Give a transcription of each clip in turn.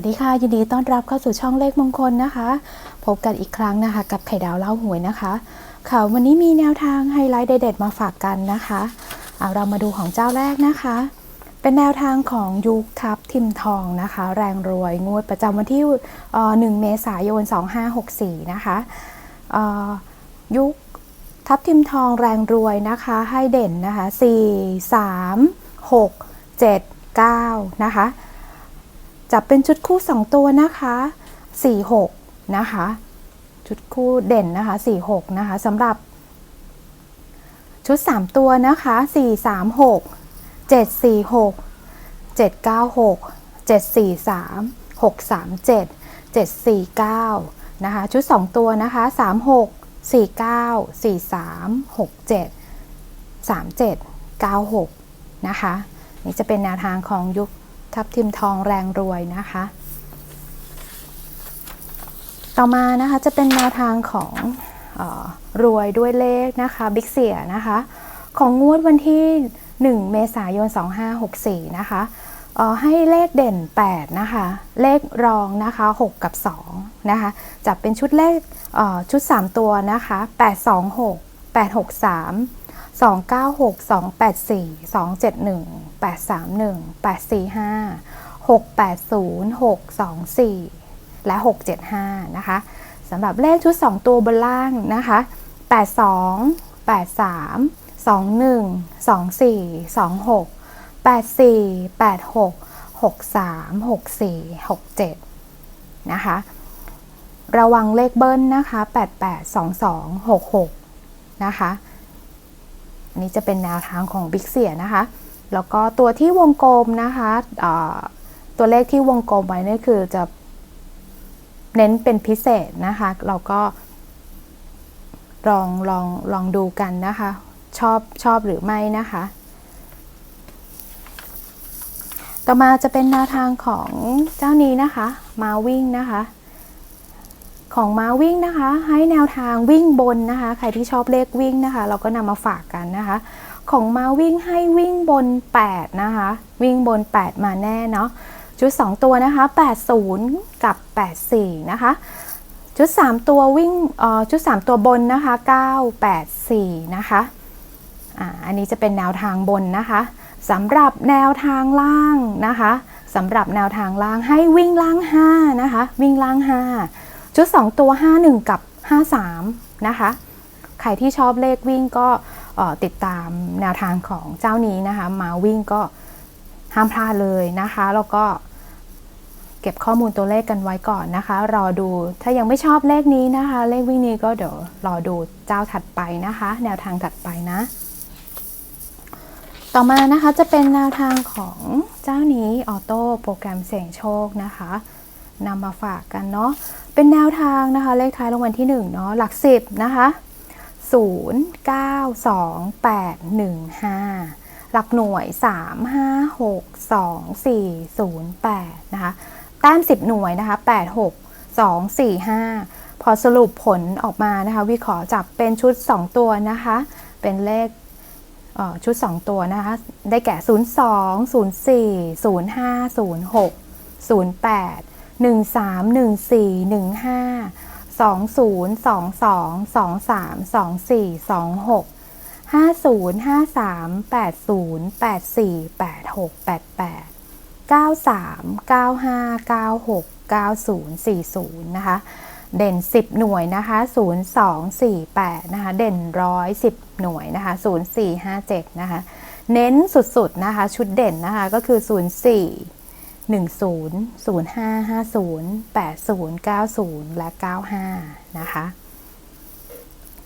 วัสดีค่ะ ยินดีต้อนรับเข้าสู่ช่องเลขมงคลนะคะ พบกันอีกครั้งนะคะ กับไข่ดาวเล่าหวยนะคะค่ะวันนี้มีแนวทางไฮไลท์เด็ดๆมาฝากกันนะคะเอาเรามาดูของเจ้าแรกนะคะ เป็นแนวทางของยุคทับทิมทองนะคะ แรงรวยงวดประจำวันที่เอ่อ1เมษายน 2564 นะคะเอ่อยุคทับทิมทองแรงรวยนะคะ ให้เด่นนะคะ 4 3 6 7 9 นะคะ จับเป็นชุดคู่ 2 ตัวนะคะ4 6นะคะชุดคู่เด่นนะคะ4 6นะคะสำหรับ ชุด 3 ตัวนะคะ4 3 6 7 4 6 7 9 6 7 4 3 6 3 7 7 4 9นะคะชุด 2 ตัวนะคะ3 6 4 9 4 3 6 7 3 7 9 6นะคะนี่จะเป็นแนวทางของยุค ทับทิมทองแรงรวยนะคะ ต่อมานะคะจะเป็นแนวทางของออรวยด้วยเลขนะคะบิ๊กเสียนะคะ ของงวดวันที่ 1 เมษายน 2564 นะคะให้เลขเด่น 8 นะคะ เลขรองนะคะ 6 กับ 2 นะคะ จับเป็นชุดเลขชุด 3 ตัวนะคะ 826 863 296 284 271 831 845 680 624 และ 675 นะคะสำหรับเลขชุด 2 ตัวบนล่างนะคะ 82 83 21 24 26 84 86 63 64 67 นะคะ ระวังเลขเบิ้ลนะคะ 88 22 66 นะคะ นี้จะเป็นแนวทางของบิ๊กเสียนะคะ แล้วก็ตัวที่วงกลมนะคะตัวเลขที่วงกลมไว้นี่คือจะเน้นเป็นพิเศษนะคะ เราก็ลองลองลองดูกันนะคะ ชอบชอบหรือไม่นะคะ ต่อมาจะเป็นแนวทางของเจ้านี้นะคะ มาวิ่งนะคะ ของม้าวิ่งนะคะ ให้แนวทางวิ่งบนนะคะ ใครที่ชอบเลขวิ่งนะคะ เราก็นำมาฝากกันนะคะ ของม้าวิ่งให้วิ่งบน 8 นะคะ วิ่งบน 8 มาแน่เนาะชุด 2 ตัวนะคะ 80 กับ 84 นะคะ ชุด 3 ตัววิ่งเอ่อชุด 3 ตัวบนนะคะ 984 นะคะอ่าอันนี้จะเป็นแนวทางบนนะคะสำหรับแนวทางล่างนะคะสำหรับแนวทางล่างให้วิ่งล่าง 5 นะคะ วิ่งล่าง 5 ชุด 2 ตัว 51 กับ 53 นะคะ ใครที่ชอบเลขวิ่งก็ติดตามแนวทางของเจ้านี้นะคะ มาวิ่งก็ห้ามพลาดเลยนะคะ แล้วก็เก็บข้อมูลตัวเลขกันไว้ก่อนนะคะ รอดูถ้ายังไม่ชอบเลขนี้นะคะ เลขวิ่งนี้ก็เดี๋ยวรอดูเจ้าถัดไปนะคะ แนวทางถัดไปนะ ต่อมานะคะจะเป็นแนวทางของเจ้านี้ออโต้โปรแกรมเสี่ยงโชคนะคะ นำมาฝากกันเนาะเป็นแนวทางนะคะ เลขท้ายรางวัลที่1เนาะหลัก 10 นะคะ 0 9 2 8 1 5 หลักหน่วย 3 5 6 2 4 0 8 นะคะแต้ม10 หน่วยนะคะ 8 6 2 4 5 พอสรุปผลออกมานะคะ วิเคราะห์จับเป็นชุด 2 ตัวนะคะ เป็นเลขเชุด 2 ตัวนะคะ ได้แก่ 0 2 0 4 0 1 3 1 4 1 5 2 0 2 2 2 3 2 4 2 6 50 53 80 84 86 88 93 95 96 90 40 นะคะ เด่น 10 หน่วยนะคะ 0248 นะคะ เด่น 110 หน่วยนะคะ 0457 นะคะ เน้นสุดๆ นะคะ ชุดเด่นนะคะ ก็คือ 04 10 0550 80 90 และ 95 นะคะ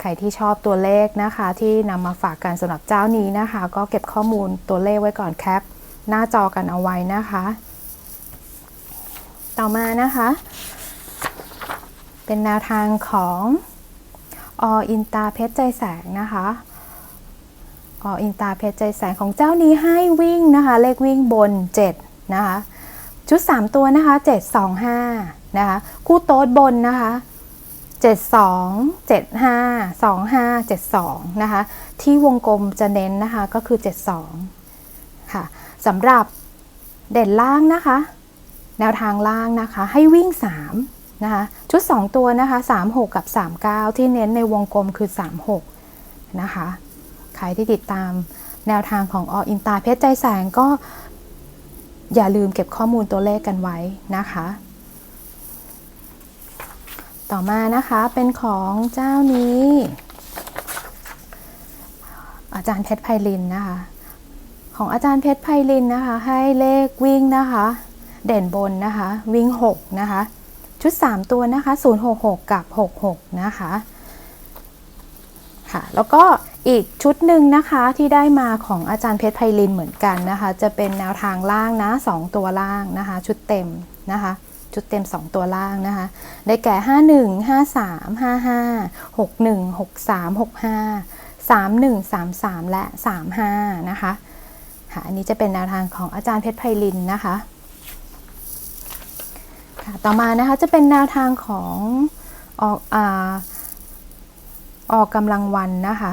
ใครที่ชอบตัวเลขนะคะที่นำมาฝากกันสำหรับเจ้านี้นะคะ ก็เก็บข้อมูลตัวเลขไว้ก่อนแคป หน้าจอกันเอาไว้นะคะ ต่อมานะคะ เป็นแนวทางของออินตาเพชรใจแสงนะคะออินตาเพชรใจแสงของเจ้านี้ให้วิ่งนะคะ เลขวิ่งบน 7 นะคะ ชุด 3 ตัวนะคะ 725 นะคะ คู่โต๊ดบนนะคะ 72 75 25 72 นะคะ ที่วงกลมจะเน้นนะคะก็คือ 72 ค่ะสำหรับเด่นล่างนะคะ แนวทางล่างนะคะ ให้วิ่ง 3 นะคะ ชุด 2 ตัวนะคะ 36 กับ 39 ที่เน้นในวงกลมคือ 36 นะคะ ใครที่ติดตามแนวทางของออินตาเพชรใจแสงก็ อย่าลืมเก็บข้อมูลตัวเลขกันไว้นะคะ ต่อมานะคะเป็นของเจ้านี้ อาจารย์เพชรไพลินนะคะ ของอาจารย์เพชรไพลินนะคะ ให้เลขวิ่งนะคะ เด่นบนนะคะ วิ่ง 6 นะคะ ชุด 3 ตัวนะคะ 066 กับ 66 นะคะค่ะแล้วก็ อีกชุดหนึ่งนะคะที่ได้มาของอาจารย์เพชรไพลินเหมือนกันนะคะ จะเป็นแนวทางล่างนะ 2 ตัวล่างนะคะ ชุดเต็มนะคะ ชุดเต็ม 2 ตัวล่างนะคะ ได้แก่ 51 53 55 61 63 65 31 33 และ 35 นะคะค่ะอันนี้จะเป็นแนวทางของอาจารย์เพชรไพลินนะคะค่ะต่อมานะคะจะเป็นแนวทางของออกอออกกำลังวันนะคะ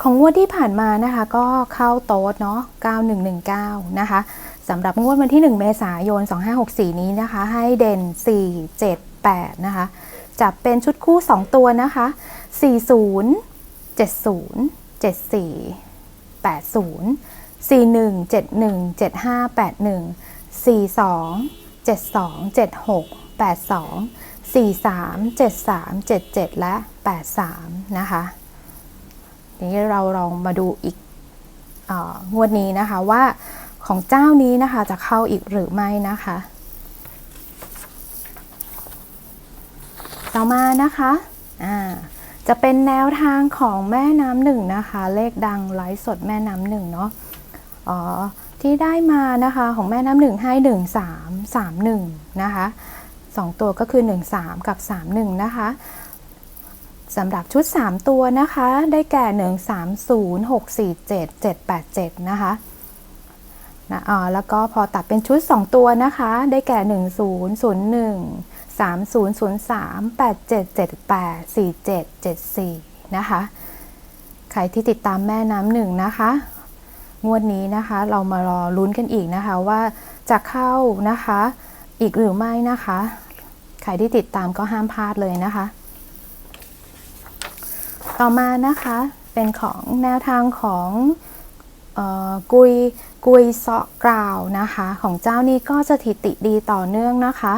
ของงวดที่ผ่านมานะคะก็เข้าโต๊ดเนาะ 9119 นะคะสำหรับงวดวันที่ 1 เมษายน 2564 นี้นะคะ ให้เด่น 4 7 8 นะคะ จับเป็นชุดคู่ 2 ตัวนะคะ 40 70 74 80 41 71 75 81 42 72 76 82 43 73 77 และ 83 นะคะ ทีนี้เราลองมาดูอีกงวดนี้นะคะว่าของเจ้านี้นะคะจะเข้าอีกหรือไม่นะคะ ต่อมานะคะจะเป็นแนวทางของแม่น้ำหนึ่งนะคะ เลขดังไลฟ์สดแม่น้ำหนึ่งเนาะอ๋อที่ได้มานะคะของแม่น้ำหนึ่งให้หนึ่งสามสามหนึ่งนะคะสองตัวก็คือหนึ่งสามกับสามหนึ่งนะคะ สำหรับชุด 3 ตัวนะคะ ได้แก่ 1 3 0 6 4 7 7 8 7 นะคะนะอ่าแล้วก็พอตัดเป็นชุด 2 ตัวนะคะ ได้แก่ 1 0 0 1 3 0 0 3 8 7 7 8 4 7 7 4 นะคะ ใครที่ติดตามแม่น้ำหนึ่งนะคะ งวดนี้นะคะเรามารอลุ้นกันอีกนะคะว่าจะเข้านะคะ อีกหรือไม่นะคะ ใครที่ติดตามก็ห้ามพลาดเลยนะคะ ต่อมานะคะเป็นของแนวทางของออกุยกุยเซาะกราวนะคะ ของเจ้านี้ก็สถิติดีต่อเนื่องนะคะ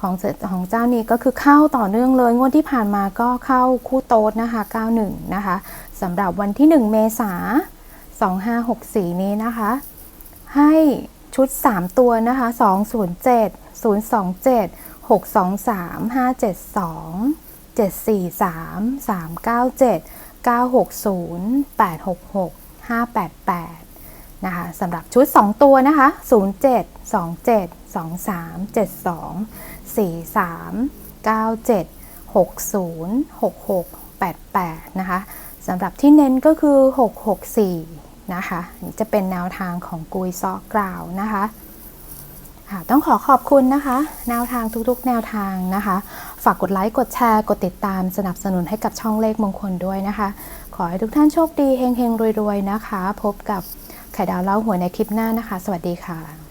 ของของเจ้านี้ก็คือเข้าต่อเนื่องเลย งวดที่ผ่านมาก็เข้าคู่โต๊ดนะคะ 91 นะคะสำหรับวันที่ 1 เมษา2564 นี้นะคะ ให้ชุด 3 ตัวนะคะ207 027 623 572 743 397 960 866 588นะคะสำหรับชุด 2 ตัวนะคะ 07 27 23 72 43 97 60 66 88นะคะสำหรับที่เน้นก็คือ 664นะคะจะเป็นแนวทางของกุยซอกกล่าวนะคะ ค่ะต้องขอขอบคุณนะคะ แนวทางทุกๆ แนวทางนะคะ ฝากกดไลค์กดแชร์ กดติดตามสนับสนุนให้กับช่องเลขมงคลด้วยนะคะ ขอให้ทุกท่านโชคดีเฮงๆรวยๆนะคะ พบกับไข่ดาวเล่าหวยในคลิปหน้านะคะ สวัสดีค่ะ